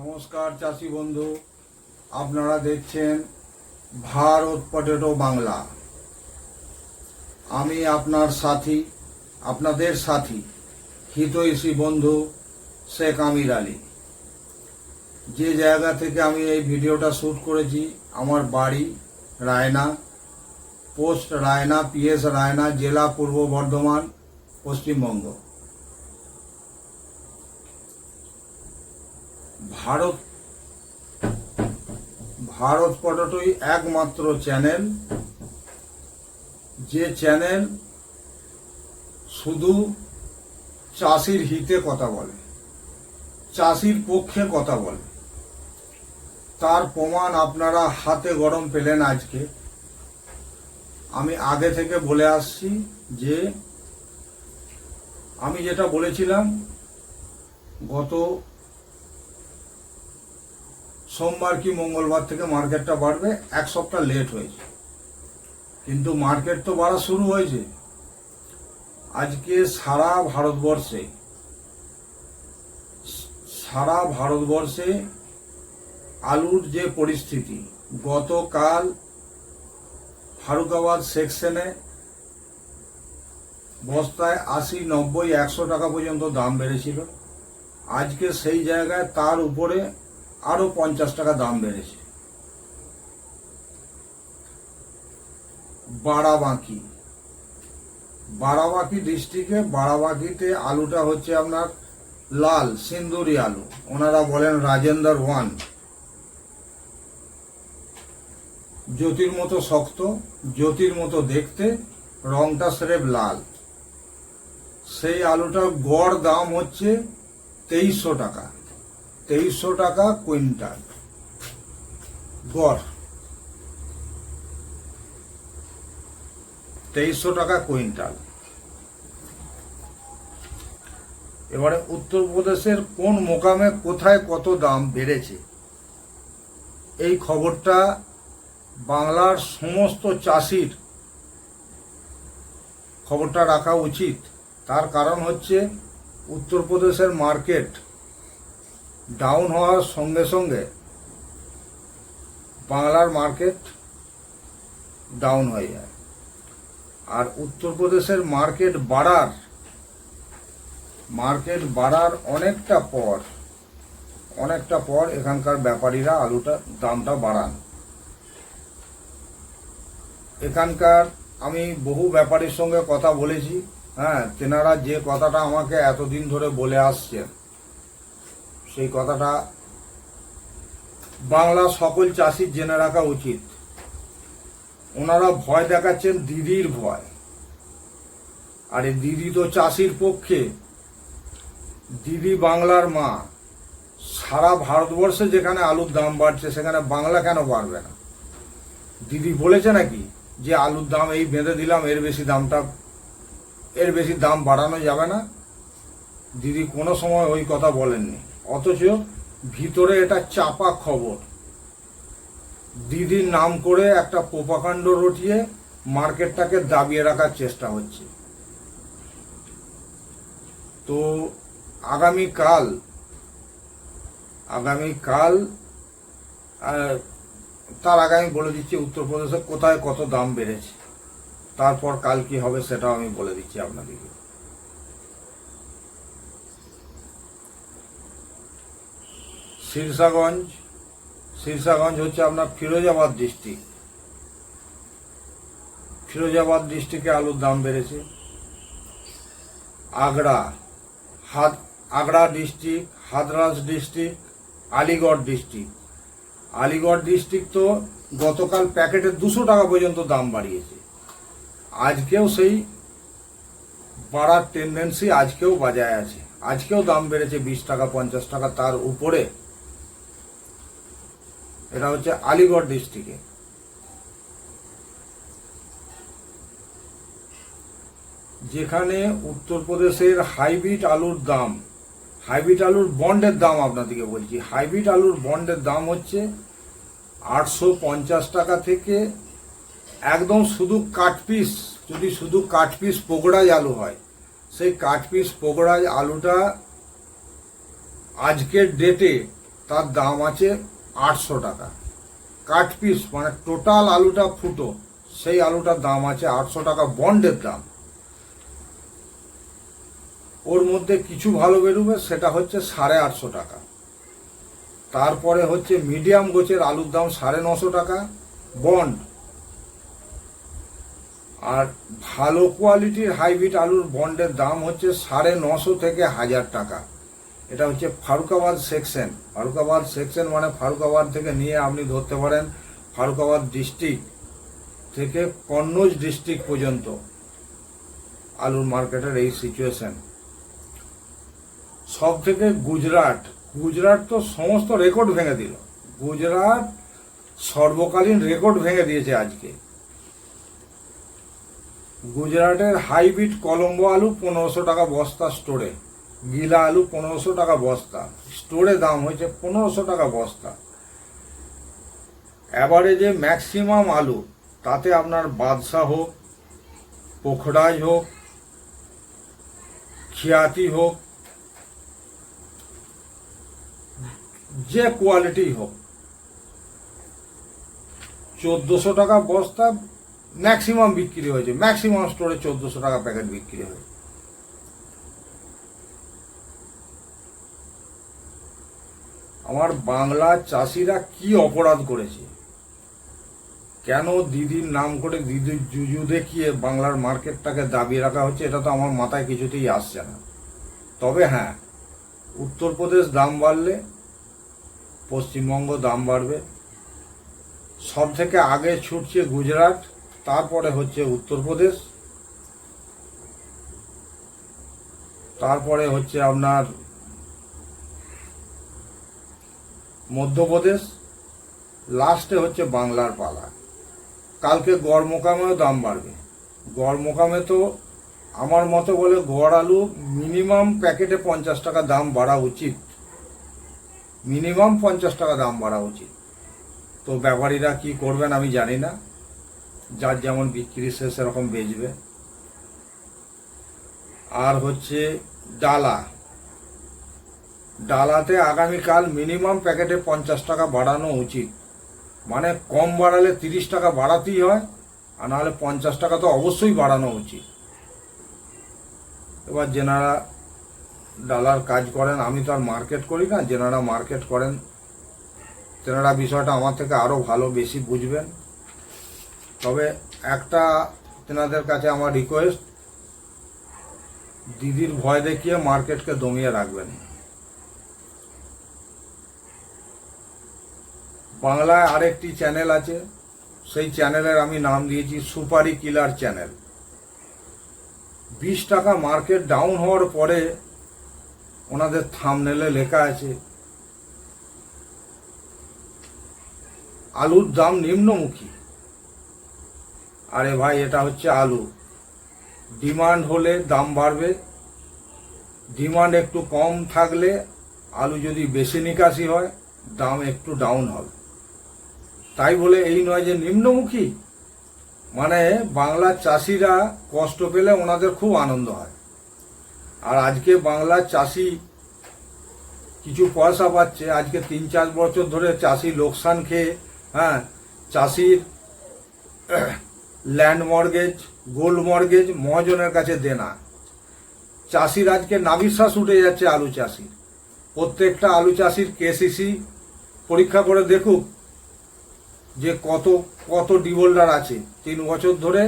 নমস্কার চাষি বন্ধু, আপনারা দেখছেন ভারত পটেটো বাংলা। আমি আপনার সাথী, আপনাদের সাথী, হিতৈষী বন্ধু শেখ আমির আলী। যে জায়গা থেকে আমি এই ভিডিওটা শ্যুট করেছি, আমার বাড়ি রায়না, পোস্ট রায়না পিএস রায়না, জেলা পূর্ব বর্ধমান, পশ্চিমবঙ্গ। ভারত ভারত পটেটোই একমাত্র চ্যানেল। যে চ্যানেল শুধু চাষির হিতে কথা বলে, চাষির পক্ষে কথা বলে। তার প্রমাণ আপনারা হাতে গরম পেলেন আজকে। আমি আগে থেকে বলে আসছি যে, আমি যেটা বলেছিলাম, গত সোমবার কি মঙ্গলবার থেকে মার্কেটটা বাড়বে? এক সপ্তাহ লেট হয়েছে। কিন্তু মার্কেট তো বাড়া শুরু হয়েছে। আজকে সারা ভারতবর্ষে সারা ভারতবর্ষে আলুর যে পরিস্থিতি, গতকাল ফারুকাবাদ সেকশনে বস্তায় আশি, নব্বই, একশো টাকা পর্যন্ত দাম বেড়েছিল। আজকে সেই জায়গায় তার উপরে আরও পঞ্চাশ টাকা দাম বেড়েছে। বাড়াবাঁকি বাড়াবাঁকি ডিস্ট্রিক্টে বাড়াবাঁকিতে আলুটা হচ্ছে আপনার লাল, সিন্দুরি আলু। ওনারা বলেন রাজেন্দ্র ওয়ান। জ্যোতির মতো শক্ত, জ্যোতির মতো দেখতে, রংটা স্রেফ লাল। সেই আলুটার গড় দাম হচ্ছে তেইশশো টাকা। তেইশশো টাকা কুইন্টাল। গড়। তেইশশো টাকা কুইন্টাল। এবারে উত্তরপ্রদেশের কোন মোকামে কোথায় কত দাম বেড়েছে? এই খবরটা বাংলার সমস্ত চাষির খবরটা রাখা উচিত। তার কারণ হচ্ছে উত্তরপ্রদেশের মার্কেট ডাউন হওয়ার সঙ্গে সঙ্গে বাংলার মার্কেট ডাউন হয়ে যায়। আর উত্তরপ্রদেশের মার্কেট বাড়ার মার্কেট বাড়ার অনেকটা পর অনেকটা পর এখানকার ব্যাপারীরা আলুটা, দামটা বাড়ান। এখানকার আমি বহু ব্যাপারীর সঙ্গে কথা বলেছি হ্যাঁ তেনারা যে কথাটা আমাকে এতদিন ধরে বলে আসছেন সেই কথাটা বাংলা সকল চাষির জেনে রাখা উচিত। ওনারা ভয় দেখাচ্ছেন দিদির ভয়। আরে দিদি তো চাষির পক্ষে। দিদি বাংলার মা। সারা ভারতবর্ষে যেখানে আলুর দাম বাড়ছে, সেখানে বাংলা কেন বাড়বে না? দিদি বলেছে নাকি যে আলুর দাম এই বেঁধে দিলাম, এর বেশি দামটা, এর বেশি দাম বাড়ানো যাবে না? দিদি কোনো সময় ওই কথা বলেননি। অথচ ভিতরে এটা চাপা খবর। দিদির নাম করে একটা পোপাকাণ্ড রটিয়ে মার্কেটটাকে দাবিয়ে রাখার চেষ্টা হচ্ছে। তো আগামীকাল আগামীকাল তার আগে আমি বলে দিচ্ছি উত্তরপ্রদেশে কোথায় কত দাম বেড়েছে। তারপর কাল কি হবে সেটাও আমি বলে দিচ্ছি আপনাদেরকে। সিরসাগঞ্জ সিরসাগঞ্জ হচ্ছে আপনার ফিরোজাবাদ ডিস্ট্রিক্ট। ফিরোজাবাদ ডিস্ট্রিক্টে আলুর দাম বেড়েছে। আগ্রা হাত Agra district, Hathras district, Aligarh district. Aligarh district তো গতকাল প্যাকেটে দুশো টাকা পর্যন্ত দাম বাড়িয়েছে। আজকেও সেই বাড়ার টেন্ডেন্সি আজকেও বাজায় আছে। আজকেও দাম বেড়েছে বিশ টাকা, পঞ্চাশ টাকা। তার উপরে এটা হচ্ছে আলিগড় ডিস্ট্রিক্টে। যেখানে উত্তরপ্রদেশের হাইব্রিড আলুর দাম, হাইব্রিড আলুর বন্ডের দাম আপনাদেরকে বলছি। হাইব্রিড আলুর বন্ডের দাম হচ্ছে আটশো পঞ্চাশ টাকা থেকে একদম শুধু কাট পিস, যদি শুধু কাট পিস পকোড়াই আলু হয়, সেই কাট পিস পকোড়াই আলুটা আজকের ডেটে তার দাম আছে আটশো টাকা। কাট পিস মানে টোটাল আলুটা ফুটো, সেই আলুটার দাম আছে আটশো টাকা বন্ডের দাম। ওর মধ্যে কিছু ভালো বেরোবে, সেটা হচ্ছে সাড়ে আটশো টাকা। তারপরে হচ্ছে মিডিয়াম গোছের আলুর দাম সাড়ে নশো টাকা, বন্ড। আর ভালো কোয়ালিটির হাইব্রিড আলুর বন্ডের দাম হচ্ছে সাড়ে নশো থেকে হাজার টাকা। এটা হচ্ছে ফারুকাবাদ সেকশন। ফারুকাবাদ সেকশন মানে ফারুকাবাদ থেকে নিয়ে আপনি ধরতে পারেন ফারুকাবাদ ডিস্ট্রিক্ট থেকে কন্নৌজ ডিস্ট্রিক্ট পর্যন্ত আলুর মার্কেটের এই সিচুয়েশন সব থেকে গুজরাট। গুজরাট তো সমস্ত রেকর্ড ভেঙে দিল। গুজরাট সর্বকালীন রেকর্ড ভেঙে দিয়েছে আজকে। গুজরাটের হাইব্রিড কলম্বো আলু পনেরোশো টাকা বস্তা স্টোরে গিলা আলু পনেরোশো টাকা বস্তা। স্টোরে দাম হয়েছে পনেরোশো টাকা বস্তা। অ্যাভারেজে ম্যাক্সিমাম আলু, তাতে আপনার বাদশাহ হোক পোখরাজ হোক, খিয়াতি হোক, যে কোয়ালিটি হোক, চোদ্দশো টাকা বস্তা ম্যাক্সিমাম বিক্রি হয়েছে। ম্যাক্সিমাম স্টোরে চোদ্দশো টাকা প্যাকেট বিক্রি হয়েছে। আমার বাংলা চাষিরা কি অপরাধ করেছে? কেন দিদির নাম করে দিদির জুজু দেখিয়ে বাংলার মার্কেটটাকে দাবিয়ে রাখা হচ্ছে, এটা তো আমার মাথায় কিছুতেই আসছে না। তবে হ্যাঁ উত্তরপ্রদেশ দাম বাড়লে, পশ্চিমবঙ্গ দাম বাড়বে। সব থেকে আগে ছুটছে গুজরাট, তারপরে হচ্ছে উত্তরপ্রদেশ। তারপরে হচ্ছে আপনার মধ্যপ্রদেশ লাস্টে হচ্ছে বাংলার পালা। কালকে গড় মোকামেও দাম বাড়বে। গড় মোকামে তো আমার মতো বলে গড় আলু মিনিমাম প্যাকেটে পঞ্চাশ টাকা দাম বাড়া উচিত। মিনিমাম পঞ্চাশ টাকা দাম বাড়া উচিত। তো ব্যাপারীরা কি করবেন আমি জানি না। যার যেমন বিক্রি, সে সেরকম বেচবে। আর হচ্ছে ডালা। ডালাতে আগামীকাল মিনিমাম প্যাকেটে পঞ্চাশ টাকা বাড়ানো উচিত। মানে কম বাড়ালে তিরিশ টাকা বাড়াতেই হয়, আর নাহলে পঞ্চাশ টাকা তো অবশ্যই বাড়ানো উচিত। এবার যেনারা ডালার কাজ করেন, আমি তো আর মার্কেট করি না, যেনারা মার্কেট করেন, তেনারা বিষয়টা আমার থেকে আরও ভালো বেশি বুঝবেন। তবে একটা তেনাদের কাছে আমার রিকোয়েস্ট দিদির ভয় দেখিয়ে মার্কেটকে দমিয়ে রাখবেন। বাংলায় আরেকটি চ্যানেল আছে, সেই চ্যানেলের আমি নাম দিয়েছি সুপারি কিলার চ্যানেল। বিশ টাকা মার্কেট ডাউন হওয়ার পরে ওনাদের থামনেলে লেখা আছে, আলুর দাম নিম্নমুখী। আরে ভাই, এটা হচ্ছে আলু। ডিমান্ড হলে দাম বাড়বে, ডিমান্ড একটু কম থাকলে আলু যদি বেশি নিকাশি হয়, দাম একটু ডাউন হবে। তাই বলে এই নয় যে নিম্নমুখী। মানে বাংলার চাষিরা কষ্ট পেলে ওনাদের খুব আনন্দ হয়। আর আজকে বাংলার চাষি কিছু পয়সা পাচ্ছে, আজকে তিন চার বছর ধরে চাষি লোকসান খেয়ে হ্যাঁ চাষির ল্যান্ড মর্গেজ, গোল্ড মর্গেজ মহাজনের কাছে দেনা। চাষির আজকে নাবিশ্বাস উঠে যাচ্ছে আলু চাষির। প্রত্যেকটা আলু চাষির কেসিসি পরীক্ষা করে দেখুক যে কত কত ডিভোল্ডার আছে। তিন বছর ধরে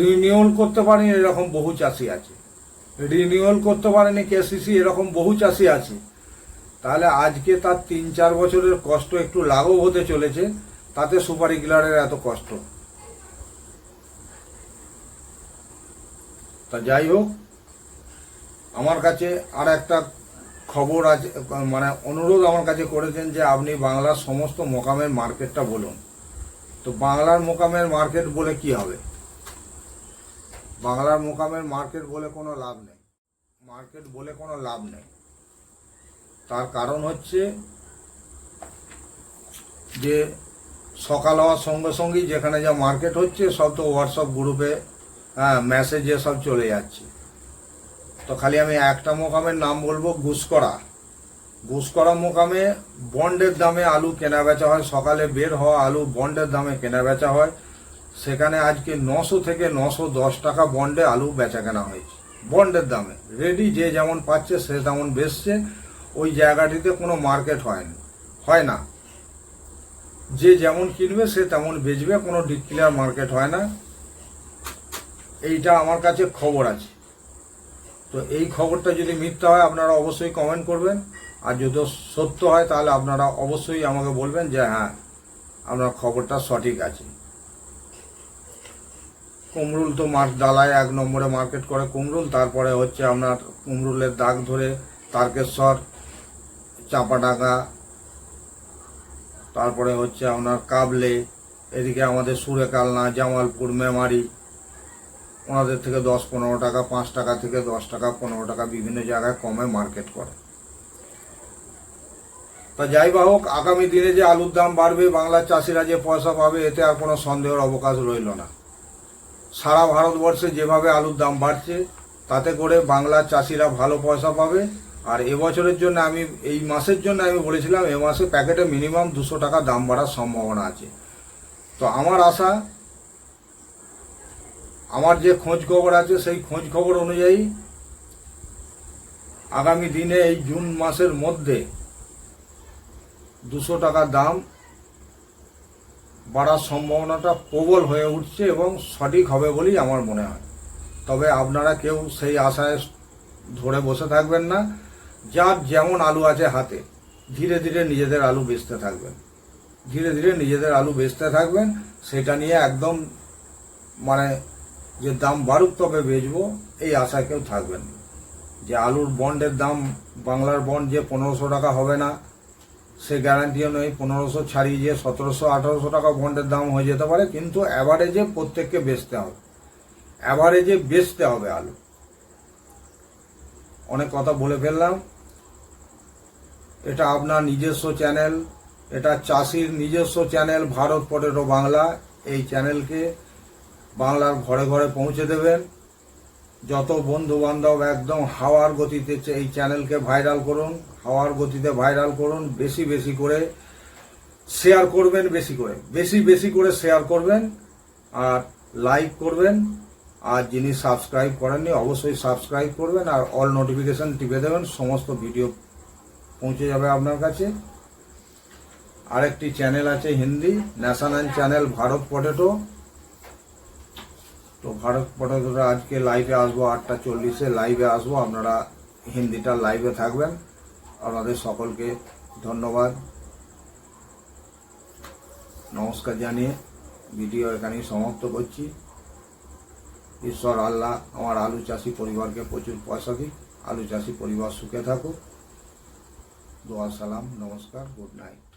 রিনিউয়াল করতে পারেনি, এরকম বহু চাষি আছে। রিনিউয়াল করতে পারেনি কেসিসি এরকম বহু চাষি আছে। তাহলে আজকে তার তিন, চার বছরের কষ্ট একটু লাঘব হতে চলেছে, তাতে সুপারি কিলারের এত কষ্ট। তা যাই হোক, আমার কাছে আর একটা খবর আছে মানে অনুরোধ আমার কাছে করেছেন যে আপনি বাংলার সমস্ত মোকামের মার্কেটটা বলুন। তো বাংলার মোকামের মার্কেট বলে কি হবে? বাংলার মোকামের মার্কেট বলে কোনো লাভ নেই। মার্কেট বলে কোনো লাভ নেই। তার কারণ হচ্ছে যে সকাল হওয়ার সঙ্গে সঙ্গেই যেখানে যা মার্কেট হচ্ছে সব তো হোয়াটসঅ্যাপ গ্রুপে হ্যাঁ মেসেজে সব চলে যাচ্ছে। তো খালি আমি একটা মোকামের নাম বলব গুসকরা ঘুষকরা মোকামে বন্ডের দামে আলু কেনা বেচা হয়। সকালে বের হওয়া আলু বন্ডের দামে কেনা বেচা হয়। সেখানে আজকে নশো থেকে নশো দশ টাকা বন্ডে আলু বেচা কেনা হয়েছে। বন্ডের দামে। রেডি যে যেমন পাচ্ছে, সে তেমন বেচছে। ওই জায়গাটিতে কোনো মার্কেট হয় না হয় না। যে যেমন কিনবে, সে তেমন বেচবে। কোনো ডিক্লিয়ার মার্কেট হয় না। এইটা আমার কাছে খবর আছে। তো এই খবরটা যদি মিথ্যা হয়, আপনারা অবশ্যই কমেন্ট করবেন। আর যদি সত্য হয়, তাহলে আপনারা অবশ্যই আমাকে বলবেন যে হ্যাঁ আপনার খবরটা সঠিক আছে। কুমরুল তো মার দালায় এক নম্বরে মার্কেট করে কুমরুল তারপরে হচ্ছে আপনার কুমরুলের দাগ ধরে তারকেশ্বর, চাপাডাঙ্গা, তারপরে হচ্ছে আপনার কাবলে, এদিকে আমাদের সুরেকালনা, জামালপুর, মেমারি ওনাদের থেকে দশ পনেরো টাকা, পাঁচ টাকা থেকে দশ টাকা, পনেরো টাকা বিভিন্ন জায়গায় কমে মার্কেট করে। তা যাই বা হোক, আগামী দিনে যে আলুর দাম বাড়বে, বাংলার চাষিরা যে পয়সা পাবে, এতে আর কোনো সন্দেহের অবকাশ রইল না। সারা ভারতবর্ষে যেভাবে আলুর দাম বাড়ছে, তাতে করে বাংলার চাষিরা ভালো পয়সা পাবে। আর এবছরের জন্য আমি, এই মাসের জন্য আমি বলেছিলাম, এ মাসে প্যাকেটে মিনিমাম দুশো টাকা দাম বাড়ার সম্ভাবনা আছে। তো আমার আশা আমার যে খোঁজ খবর আছে, সেই খোঁজ খবর অনুযায়ী আগামী দিনে এই জুন মাসের মধ্যে দুশো টাকা দাম বাড়ার সম্ভাবনাটা প্রবল হয়ে উঠছে এবং সঠিক হবে বলেই আমার মনে হয়। তবে আপনারা কেউ সেই আশায় ধরে বসে থাকবেন না। যার যেমন আলু আছে হাতে, ধীরে ধীরে নিজেদের আলু বেচতে থাকবেন। ধীরে ধীরে নিজেদের আলু বেচতে থাকবেন, সেটা নিয়ে একদম মানে যে দাম বাড়ুক তবে বেচবো, এই আশা কেউ থাকবেন। যে আলুর বন্ডের দাম, বাংলার বন্ড যে পনেরোশো টাকা হবে না, সে গ্যারান্টিও নেই পনেরোশো ছাড়িয়ে যে সতেরোশো, আঠারোশো টাকা বন্ডের দাম হয়ে যেতে পারে, কিন্তু অ্যাভারেজে প্রত্যেককে বেচতে হবে। অ্যাভারেজে বেচতে হবে আলু। অনেক কথা বলে ফেললাম। এটা আপনার নিজস্ব চ্যানেল এটা চাষির নিজস্ব চ্যানেল ভারত পটেটো বাংলা, এই চ্যানেলকে বাংলার ঘরে ঘরে পৌঁছে দেবেন। যত বন্ধু বান্ধব একদম হাওয়ার গতিতে এই চ্যানেলকে ভাইরাল করুন, হাওয়ার গতিতে ভাইরাল করুন, বেশি বেশি করে শেয়ার করবেন, বেশি করে, বেশি বেশি করে শেয়ার করবেন আর লাইক করবেন। আর যিনি সাবস্ক্রাইব করেননি, অবশ্যই সাবস্ক্রাইব করবেন আর অল নোটিফিকেশন টিপে দেবেন, সমস্ত ভিডিও পৌঁছে যাবে আপনার কাছে। আরেকটি চ্যানেল আছে Hindi national channel Bharat potato তো ভারত পটেটোটা আজকে লাইভে আসব আটটা চল্লিশে লাইভে আসব, আপনারা হিন্দিটা লাইভে থাকবেন। আপনাদের সকলকে ধন্যবাদ। নমস্কার জানিয়ে ভিডিও এখানেই সমাপ্ত করছি। ঈশ্বর, আল্লাহ, আমার আলু চাষি পরিবারকে প্রচুর পয়সা দিক। আলু চাষি পরিবার সুখে থাকুক। দোয়া, সালাম, নমস্কার গুড নাইট